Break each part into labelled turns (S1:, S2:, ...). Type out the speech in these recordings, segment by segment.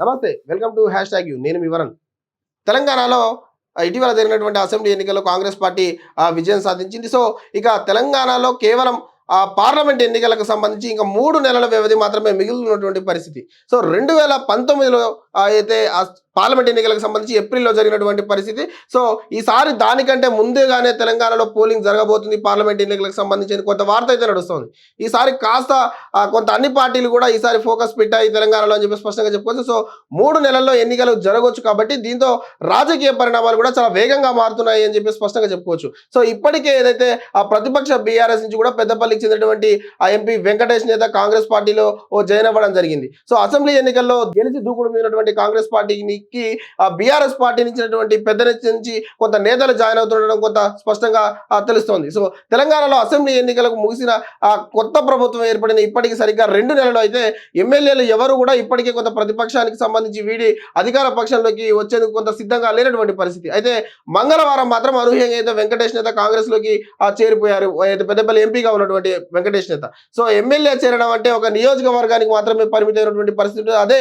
S1: నమస్తే welcome to hashtag you. నేను మీ తెలంగాణలో ఇటీవల జరిగినటువంటి అసెంబ్లీ ఎన్నికల్లో కాంగ్రెస్ పార్టీ విజయం సాధించింది. సో ఇక తెలంగాణలో కేవలం ఆ పార్లమెంట్ ఎన్నికలకు సంబంధించి ఇంకా మూడు నెలల వ్యవధి మాత్రమే మిగిలినటువంటి పరిస్థితి. సో రెండు వేల పంతొమ్మిదిలో అయితే పార్లమెంట్ ఎన్నికలకు సంబంధించి ఏప్రిల్లో జరిగినటువంటి పరిస్థితి. సో ఈసారి దానికంటే ముందుగానే తెలంగాణలో పోలింగ్ జరగబోతుంది పార్లమెంట్ ఎన్నికలకు సంబంధించి కొంత వార్త అయితే నడుస్తుంది. ఈసారి కాస్త కొంత అన్ని పార్టీలు కూడా ఈసారి ఫోకస్ పెట్టాయి తెలంగాణలో అని చెప్పి స్పష్టంగా చెప్పుకోవచ్చు. సో మూడు నెలల్లో ఎన్నికలు జరగవచ్చు కాబట్టి దీంతో రాజకీయ పరిణామాలు కూడా చాలా వేగంగా మారుతున్నాయి అని చెప్పి స్పష్టంగా చెప్పుకోవచ్చు. సో ఇప్పటికే ఏదైతే ఆ ప్రతిపక్ష బీఆర్ఎస్ నుంచి కూడా పెద్దపల్లికి చెందినటువంటి ఆ ఎంపీ వెంకటేష్ నేత కాంగ్రెస్ పార్టీలో ఓ జాయిన్ అవ్వడం జరిగింది. సో అసెంబ్లీ ఎన్నికల్లో గెలిచి దూకుడు ఉన్నటువంటి కాంగ్రెస్ పార్టీకి ఆ బీఆర్ఎస్ పార్టీ నుంచినటువంటి పెద్ద నుంచి కొంత నేతలు జాయిన్ అవుతుండడం కొంత స్పష్టంగా తెలుస్తోంది. సో తెలంగాణలో అసెంబ్లీ ఎన్నికలకు ముగిసిన ఆ కొత్త ప్రభుత్వం ఏర్పడిన ఇప్పటికి సరిగ్గా రెండు నెలలు అయితే ఎమ్మెల్యేలు ఎవరు కూడా ఇప్పటికే కొంత ప్రతిపక్షానికి సంబంధించి వీడి అధికార పక్షంలోకి వచ్చేందుకు కొంత సిద్ధంగా లేనటువంటి పరిస్థితి. అయితే మంగళవారం మాత్రం అనూహ్యంగా అయితే వెంకటేష్ నేత కాంగ్రెస్లోకి చేరిపోయారు. అయితే పెద్దపల్లి ఎంపీగా ఉన్నటువంటి వెంకటేష్ నేత. సో ఎమ్మెల్యే చేరడం అంటే ఒక నియోజకవర్గానికి మాత్రమే పరిమితమైనటువంటి పరిస్థితి అదే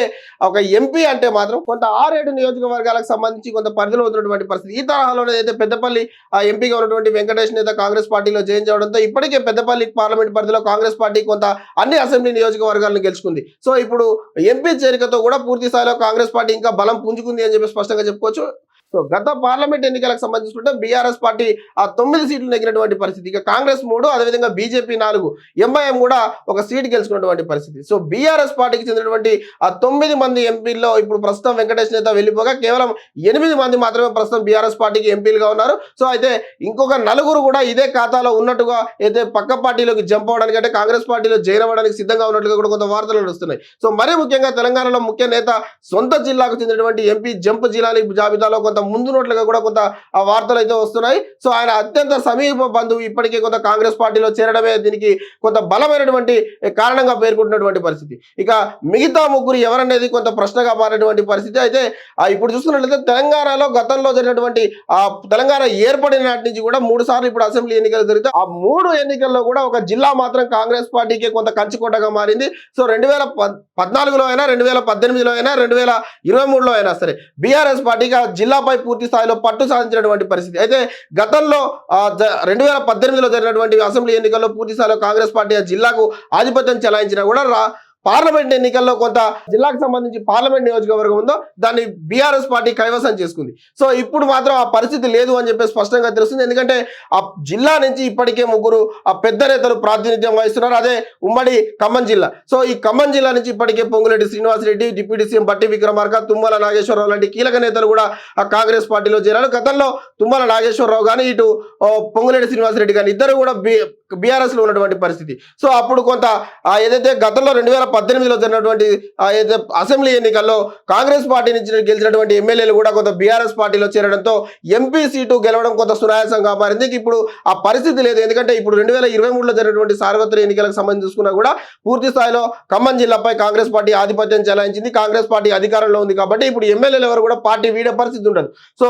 S1: ఒక ఎంపీ అంటే మాత్రం కొంత ఆరేడు నియోజకవర్గాలకు సంబంధించి కొంత పరిధిలో ఉన్నటువంటి పరిస్థితి. ఈ తరహాలోనే అయితే పెద్దపల్లి ఎంపీగా ఉన్నటువంటి వెంకటేష్ నేత కాంగ్రెస్ పార్టీలో జయించడంతో ఇప్పటికే పెద్దపల్లి పార్లమెంట్ పరిధిలో కాంగ్రెస్ పార్టీ కొంత అన్ని అసెంబ్లీ నియోజకవర్గాలను గెలుచుకుంది. సో ఇప్పుడు ఎంపీ చేరికతో కూడా పూర్తి స్థాయిలో కాంగ్రెస్ పార్టీ ఇంకా బలం పుంజుకుంది అని చెప్పి స్పష్టంగా చెప్పుకోవచ్చు. సో గత పార్లమెంట్ ఎన్నికలకు సంబంధించుకుంటే బీఆర్ఎస్ పార్టీ ఆ తొమ్మిది సీట్లు నెగ్గినటువంటి పరిస్థితి. ఇక కాంగ్రెస్ మూడు అదేవిధంగా బీజేపీ నాలుగు ఎంఐఎం కూడా ఒక సీట్ గెలుచుకున్నటువంటి పరిస్థితి. సో బీఆర్ఎస్ పార్టీకి చెందినటువంటి ఆ తొమ్మిది మంది ఎంపీల్లో ఇప్పుడు ప్రస్తుతం వెంకటేష్ నేత వెళ్ళిపోగా కేవలం ఎనిమిది మంది మాత్రమే ప్రస్తుతం బీఆర్ఎస్ పార్టీకి ఎంపీలుగా ఉన్నారు. సో అయితే ఇంకొక నలుగురు కూడా ఇదే ఖాతాలో ఉన్నట్టుగా అయితే పక్క పార్టీలోకి జంప్ అవడానికి అంటే కాంగ్రెస్ పార్టీలో జైన్ అవ్వడానికి సిద్ధంగా ఉన్నట్టుగా కూడా కొంత వార్తలు నడుస్తున్నాయి. సో మరీ ముఖ్యంగా తెలంగాణలో ముఖ్య నేత సొంత జిల్లాకు చెందినటువంటి ఎంపీ జంప్ జిల్లాని జాబితాలో కొంత ముందు నోట్లుగా కూడా కొంత ఆ వార్తలు అయితే వస్తున్నాయి. సో ఆయన అత్యంత సమీప బంధువు ఇప్పటికే కొంత కాంగ్రెస్ పార్టీలో చేరడమే దీనికి కొంత బలమైనటువంటి కారణంగా పేర్కొంటున్నటువంటి పరిస్థితి. ఇక మిగతా ముగ్గురు ఎవరనేది కొంత ప్రశ్నగా మారినటువంటి పరిస్థితి. అయితే ఇప్పుడు చూసుకున్నట్లయితే తెలంగాణలో గతంలో జరిగినటువంటి ఆ తెలంగాణ ఏర్పడిన నాటి నుంచి కూడా మూడు సార్లు ఇప్పుడు అసెంబ్లీ ఎన్నికలు జరిగితే ఆ మూడు ఎన్నికల్లో కూడా ఒక జిల్లా మాత్రం కాంగ్రెస్ పార్టీకి కొంత కంచుకోటగా మారింది. సో రెండు వేల పద్నాలుగులో అయినా రెండు వేల పద్దెనిమిదిలో అయినా రెండు వేల ఇరవై మూడులో అయినా సరే బీఆర్ఎస్ పార్టీకి ఆ జిల్లా జిల్లాపై పూర్తి స్థాయిలో పట్టు సాధించినటువంటి పరిస్థితి. అయితే గతంలో రెండు వేల పద్దెనిమిదిలో జరిగినటువంటి అసెంబ్లీ ఎన్నికల్లో పూర్తి స్థాయిలో కాంగ్రెస్ పార్టీ ఆ జిల్లాకు ఆధిపత్యం చెలాయించినా కూడా పార్లమెంట్ ఎన్నికల్లో కొంత జిల్లాకు సంబంధించి పార్లమెంట్ నియోజకవర్గం ఉందో దాన్ని బీఆర్ఎస్ పార్టీ కైవసం చేసుకుంది. సో ఇప్పుడు మాత్రం ఆ పరిస్థితి లేదు అని చెప్పి స్పష్టంగా తెలుస్తుంది. ఎందుకంటే ఆ జిల్లా నుంచి ఇప్పటికే ముగ్గురు ఆ పెద్ద నేతలు ప్రాతినిధ్యం వహిస్తున్నారు. అదే ఉమ్మడి ఖమ్మం జిల్లా. సో ఈ ఖమ్మం జిల్లా నుంచి ఇప్పటికే పొంగులెడ్డి శ్రీనివాసరెడ్డి డిప్యూటీ సీఎం బట్టి విక్రమార్క తుమ్మల నాగేశ్వరరావు లాంటి కీలక నేతలు కూడా ఆ కాంగ్రెస్ పార్టీలో చేరారు. గతంలో తుమ్మల నాగేశ్వరరావు కానీ ఇటు ఓ, శ్రీనివాసరెడ్డి కానీ ఇద్దరు కూడా బి బీఆర్ఎస్లో ఉన్నటువంటి పరిస్థితి. సో అప్పుడు కొంత ఏదైతే గతంలో రెండు వేల పద్దెనిమిదిలో జరిగినటువంటి ఏదైతే అసెంబ్లీ ఎన్నికల్లో కాంగ్రెస్ పార్టీ నుంచి గెలిచినటువంటి ఎమ్మెల్యేలు కూడా కొంత బీఆర్ఎస్ పార్టీలో చేరడంతో ఎంపీ సీటు గెలవడం కొంత సునాయాసంగా మారింది. ఇప్పుడు ఆ పరిస్థితి లేదు. ఎందుకంటే ఇప్పుడు రెండు వేల ఇరవై మూడులో జరిగినటువంటి సార్వత్రిక ఎన్నికలకు సంబంధించి చూసుకున్నా కూడా పూర్తి స్థాయిలో ఖమ్మం జిల్లాపై కాంగ్రెస్ పార్టీ ఆధిపత్యం చెలాయించింది. కాంగ్రెస్ పార్టీ అధికారంలో ఉంది కాబట్టి ఇప్పుడు ఎమ్మెల్యేలు ఎవరు కూడా పార్టీ వీడే పరిస్థితి ఉండదు. సో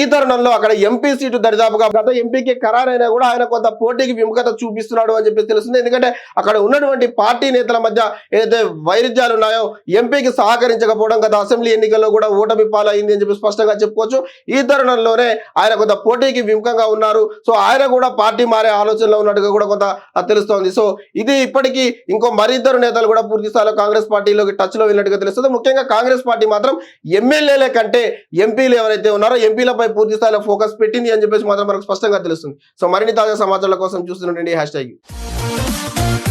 S1: ఈ తరుణంలో అక్కడ ఎంపీ సీటు దరిదాపుగా గత ఎంపీకి ఖరారైనా కూడా ఆయన కొంత పోటీకి విముఖత చూపిస్తున్నాడు అని చెప్పి తెలుస్తుంది. ఎందుకంటే అక్కడ ఉన్నటువంటి పార్టీ నేతల మధ్య ఏదైతే వైరుధ్యాలు ఉన్నాయో ఎంపీకి సహకరించకపోవడం గత అసెంబ్లీ ఎన్నికల్లో కూడా ఓటమి పాలైంది అని చెప్పి స్పష్టంగా చెప్పుకోవచ్చు. ఈ తరుణంలోనే ఆయన కొంత పోటీకి విముఖంగా ఉన్నారు. సో ఆయన కూడా పార్టీ మారే ఆలోచనలో ఉన్నట్టుగా కూడా కొంత తెలుస్తోంది. సో ఇది ఇప్పటికీ ఇంకో మరిద్దరు నేతలు కూడా పూర్తి స్థాయిలో కాంగ్రెస్ పార్టీలోకి టచ్లో వెళ్ళినట్టుగా తెలుస్తుంది. ముఖ్యంగా కాంగ్రెస్ పార్టీ మాత్రం ఎమ్మెల్యేల కంటే ఎంపీలు ఎవరైతే ఉన్నారో ఎంపీలపై పూర్తి స్థాయిలో ఫోకస్ పెట్టింది అని చెప్పేసి మాత్రం మనకు స్పష్టంగా తెలుస్తుంది. సో మరిన్ని తాజా సమాచారాల కోసం #Sunday #Hashtag.